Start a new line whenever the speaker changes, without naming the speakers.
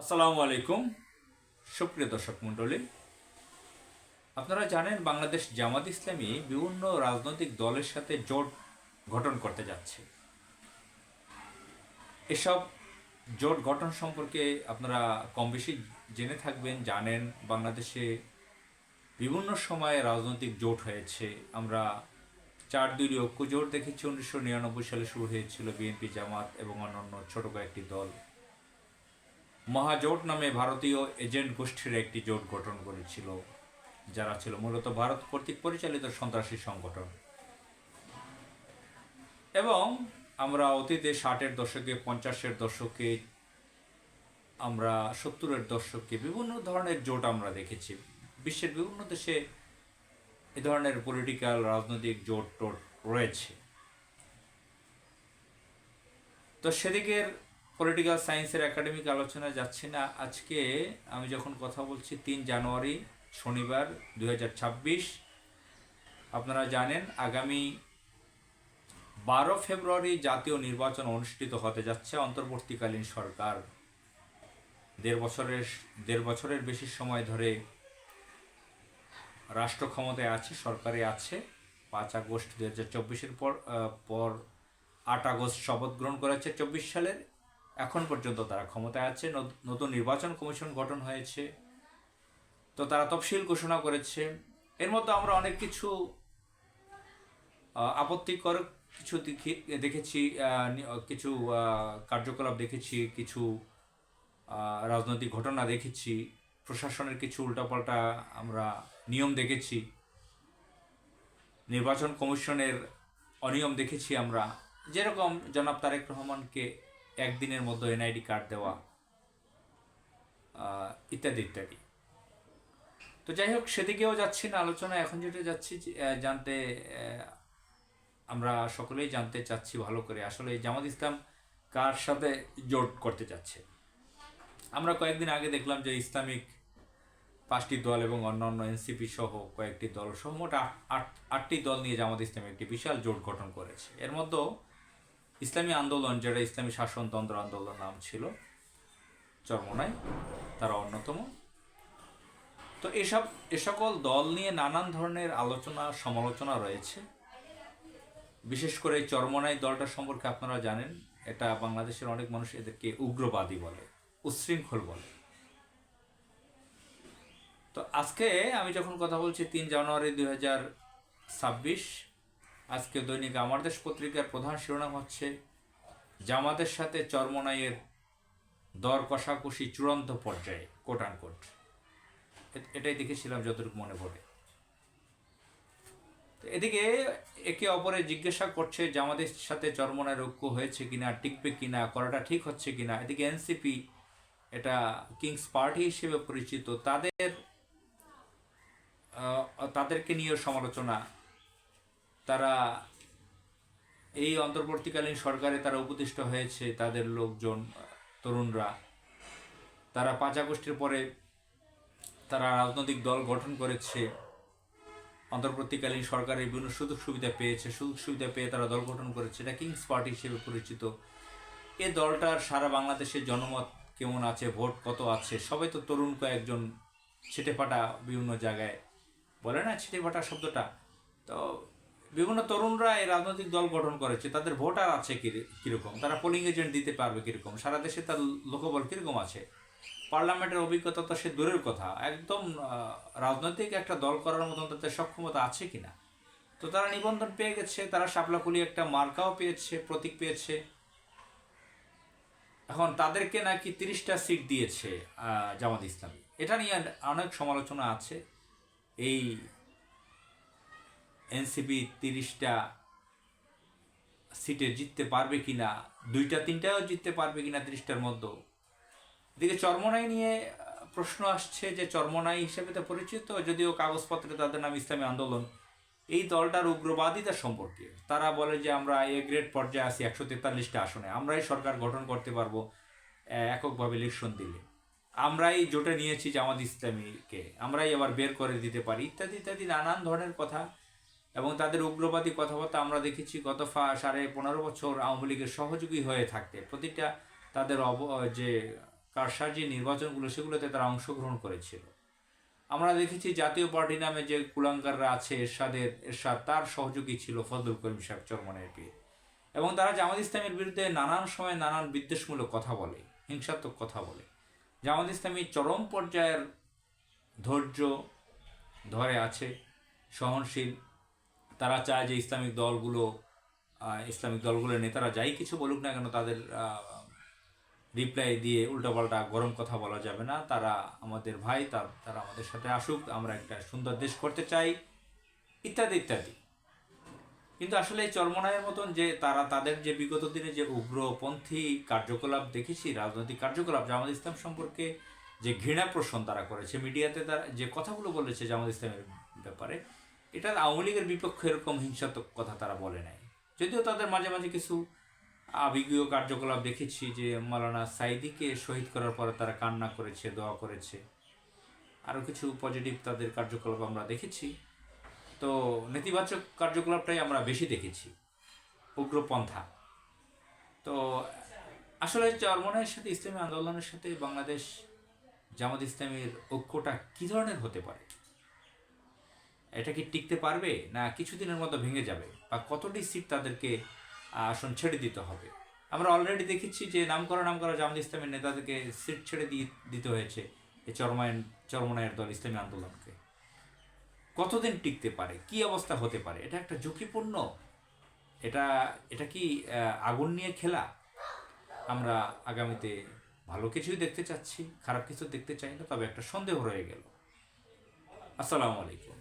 আসসালামু আলাইকুম, সুপ্রিয় দর্শক মণ্ডলী। আপনারা জানেন, বাংলাদেশ জামাত ইসলামী বিভিন্ন রাজনৈতিক দলের সাথে জোট গঠন করতে যাচ্ছে। এসব জোট গঠন সম্পর্কে আপনারা কম বেশি জেনে থাকবেন, জানেন, বাংলাদেশে বিভিন্ন সময়ে রাজনৈতিক জোট হয়েছে। আমরা চার দুই ঐক্য জোট দেখেছি, উনিশশো নিরানব্বই সালে শুরু হয়েছিল বিএনপি জামাত এবং অন্যান্য ছোট কয়েকটি দল। মহাজোট নামে ভারতীয় এজেন্ট গোষ্ঠীর একটি জোট গঠন করেছিল, যারা ছিল মূলত ভারত কর্তৃক পরিচালিত সন্ত্রাসী সংগঠন। এবং আমরা অতীতে ষাটের দশকে, পঞ্চাশের দশকে, আমরা সত্তরের দশকে বিভিন্ন ধরনের জোট আমরা দেখেছি। বিশ্বের বিভিন্ন দেশে এ ধরনের পলিটিক্যাল রাজনৈতিক জোট টোট রয়েছে। তো সেদিকের পলিটিক্যাল সায়েন্সের একাডেমিক আলোচনা যাচ্ছে না। আজকে আমি যখন কথা বলছি তিন জানুয়ারি, শনিবার দুই হাজার ছাব্বিশ, আপনারা জানেন আগামী বারো ফেব্রুয়ারি জাতীয় নির্বাচন অনুষ্ঠিত হতে যাচ্ছে অন্তর্বর্তীকালীন সরকার। দেড় বছরের দেড় বছরের বেশি সময় ধরে রাষ্ট্র ক্ষমতায় আছে, সরকারে আছে। পাঁচ আগস্ট দু হাজার চব্বিশের পর পর আট আগস্ট শপথ গ্রহণ করেছে চব্বিশ সালের। এখন পর্যন্ত তারা ক্ষমতায় আছে নত- নতুন নির্বাচন কমিশন গঠন হয়েছে। তো তারা তফসিল ঘোষণা করেছে। এর মধ্যে আমরা অনেক কিছু আপত্তিকর কিছু দেখি- দেখেছি কিছু কার্যকলাপ দেখেছি, কিছু রাজনৈতিক ঘটনা দেখেছি, প্রশাসনের কিছু উল্টাপাল্টা আমরা নিয়ম দেখেছি। নির্বাচন কমিশনের অনিয়ম দেখেছি আমরা। যেরকম জনাব তারেক রহমানকে একদিনের মধ্যে এনআইডি কার্ড দেওয়া ইত্যাদি ইত্যাদি। তো যাই হোক, সেদিকেও যাচ্ছি না, আলোচনা এখন যেটা যাচ্ছি জানতে আমরা সকলেই জানতে চাচ্ছি ভালো করে। আসলে জামাত ইসলাম কার সাথে জোট করতে যাচ্ছে? আমরা কয়েকদিন আগে দেখলাম যে ইসলামিক পাঁচটি দল এবং অন্যান্য এনসিপি সহ কয়েকটি দল সহ মোট আট- আটটি দল নিয়ে জামাত ইসলামী একটি বিশাল জোট গঠন করেছে। এর মধ্যেও ইসলামী আন্দোলন, যেটা ইসলামী শাসনতন্ত্র আন্দোলন নাম ছিল, চরমনাই, তারা অন্যতম। তো এসব, এ সকল দল নিয়ে নানান ধরনের আলোচনা, সমালোচনা রয়েছে। বিশেষ করে চরমনাই দলটা সম্পর্কে আপনারা জানেন, এটা বাংলাদেশের অনেক মানুষ এদেরকে উগ্রবাদী বলে, উচ্ছৃঙ্খল বলে। তো আজকে আমি যখন কথা বলছি তিন জানুয়ারি দুই হাজার ছাব্বিশ আজকে দৈনিক আমার দেশ পত্রিকার প্রধান শিরোনাম হচ্ছে, জামাতের সাথে চরমনাইয়ের দর কষাকষি চূড়ান্ত পর্যায়ে কোট আনকোট এটাই দেখেছিলাম যতটুকু মনে পড়ে। এদিকে একে অপরে জিজ্ঞাসা করছে, জামাতের সাথে চরমনায়ের ঐক্য হয়েছে কিনা, টিকবে কিনা, করাটা ঠিক হচ্ছে কিনা। এদিকে এনসিপি এটা কিংস পার্টি হিসেবে পরিচিত। তাদের তাদেরকে নিয়েও সমালোচনা তারা এই অন্তর্বর্তীকালীন সরকারে তারা উপদিষ্ট হয়েছে, তাদের লোকজন, তরুণরা। তারা পাঁচ আগস্টের পরে তারা রাজনৈতিক দল গঠন করেছে। অন্তর্বর্তীকালীন সরকারের বিভিন্ন সুযোগ সুবিধা পেয়েছে। সুযোগ সুবিধা পেয়ে তারা দল গঠন করেছে। এটা কিংস পার্টি হিসেবে পরিচিত। এই দলটার সারা বাংলাদেশের জনমত কেমন আছে, ভোট কত আছে? সবাই তো তরুণ কয়েকজন ছিটে ফাটা বিভিন্ন জায়গায়। বলে না ছিটে ফাটা শব্দটা? তো বিভিন্ন তরুণরা এই রাজনৈতিক দল গঠন করেছে, তাদের ভোটার আছে কিরে- কীরকম? তারা পোলিং এজেন্ট দিতে পারবে কীরকম? সারা দেশে তার লোকবল কীরকম আছে? পার্লামেন্টের অভিজ্ঞতা তো সে দূরের কথা। একদম রাজনৈতিক একটা দল করার মতন তাদের সক্ষমতা আছে কিনা তো তারা নিবন্ধন পেয়ে গেছে, তারা শাপলাকুলি একটা মার্কাও পেয়েছে, প্রতীক পেয়েছে। এখন তাদেরকে নাকি তিরিশটা সিট দিয়েছে জামাত ইসলামী। এটা নিয়ে অনেক সমালোচনা আছে। এই এনসিপি তিরিশটা সিটে জিততে পারবে কিনা, দুইটা তিনটাও জিততে পারবে কিনা তিরিশটার মধ্যে। এদিকে চর্মনাই নিয়ে প্রশ্ন আসছে যে চর্মনাই হিসেবে তো পরিচিত, যদিও কাগজপত্রে তাদের নাম ইসলামী আন্দোলন। এই দলটার উগ্রবাদিতা সম্পর্কে তারা বলে যে আমরা এ গ্রেড পর্যায়ে আছি, একশো তেতাল্লিশটা আসনে। আমরাই সরকার গঠন করতে পারব এককভাবে ইলেকশন দিলে। আমরাই জোটে নিয়েছি জামাত ইসলামীকে, আমরাই আবার বের করে দিতে পারি, ইত্যাদি ইত্যাদি নানান ধরনের কথা। এবং তাদের উগ্রবাদী কথাবার্তা আমরা দেখেছি গত সাড়ে পনেরো বছর আওয়ামী লীগের সহযোগী হয়ে থাকতে। প্রতিটা তাদের অব, যে কারসাজি নির্বাচনগুলো সেগুলোতে তারা অংশগ্রহণ করেছিল। আমরা দেখেছি জাতীয় পার্টি নামে যে কুলাঙ্গাররা আছে, এরশাদের, এরশাদ, তার সহযোগী ছিল ফজলুল করিম সাহেব চরমনের পীর। এবং তারা জামাত ইসলামের বিরুদ্ধে নানান সময় নানান বিদ্বেষমূলক কথা বলে, হিংসাত্মক কথা বলে। জামাত ইসলামী চরম পর্যায়ের ধৈর্য ধরে আছে, সহনশীল তারা চায় যে ইসলামিক দলগুলো ইসলামিক দলগুলোর নেতারা যাই কিছু বলুক না কেন তাদের রিপ্লাই দিয়ে উল্টোপাল্টা গরম কথা বলা যাবে না। তারা আমাদের ভাই, তার, তারা আমাদের সাথে আসুক, আমরা একটা সুন্দর দেশ করতে চাই, ইত্যাদি ইত্যাদি। কিন্তু আসলে এই চরমনায়ের মতন যে তারা, তাদের যে বিগত দিনে যে উগ্রপন্থী কার্যকলাপ দেখেছি, রাজনৈতিক কার্যকলাপ, জামাত ইসলাম সম্পর্কে যে ঘৃণা পোষণ তারা করেছে, মিডিয়াতে তারা যে কথাগুলো বলেছে জামাত ইসলামের ব্যাপারে এটা আওয়ামী লীগের বিপক্ষে এরকম হিংসাত্মক কথা তারা বলে নাই। যদিও তাদের মাঝে মাঝে কিছু আবেগীয় কার্যকলাপ দেখেছি যে মালানা সাইদিকে শহীদ করার পরে তারা কান্না করেছে, দোয়া করেছে। আরও কিছু পজিটিভ তাদের কার্যকলাপ আমরা দেখেছি। তো নেতিবাচক কার্যকলাপটাই আমরা বেশি দেখেছি, উগ্রপন্থা। তো আসলে চরমনের সাথে, ইসলামী আন্দোলনের সাথে বাংলাদেশ জামাত ইসলামের ঐক্যটা কী ধরনের হতে পারে? এটা কি টিকতে পারবে? না, কিছুদিনের মতো ভেঙে যাবে। বা কতটি সিট তাদেরকে আসন ছেড়ে দিতে হবে? আমরা অলরেডি দেখেছি যে নাম করা নাম করা জামাত ইসলামের নেতাদেরকে সিট ছেড়ে দিয়ে দিতে হয়েছে এই চরমায়ন, চরমনায়ের দল ইসলামী আন্দোলনকে। কতদিন টিকতে পারে? কি অবস্থা হতে পারে? এটা একটা ঝুঁকিপূর্ণ। এটা এটা কি আগুন নিয়ে খেলা? আমরা আগামীতে ভালো কিছুই দেখতে চাচ্ছি, খারাপ কিছু দেখতে চাই না, তবে একটা সন্দেহ রয়ে গেল। আসসালামু আলাইকুম।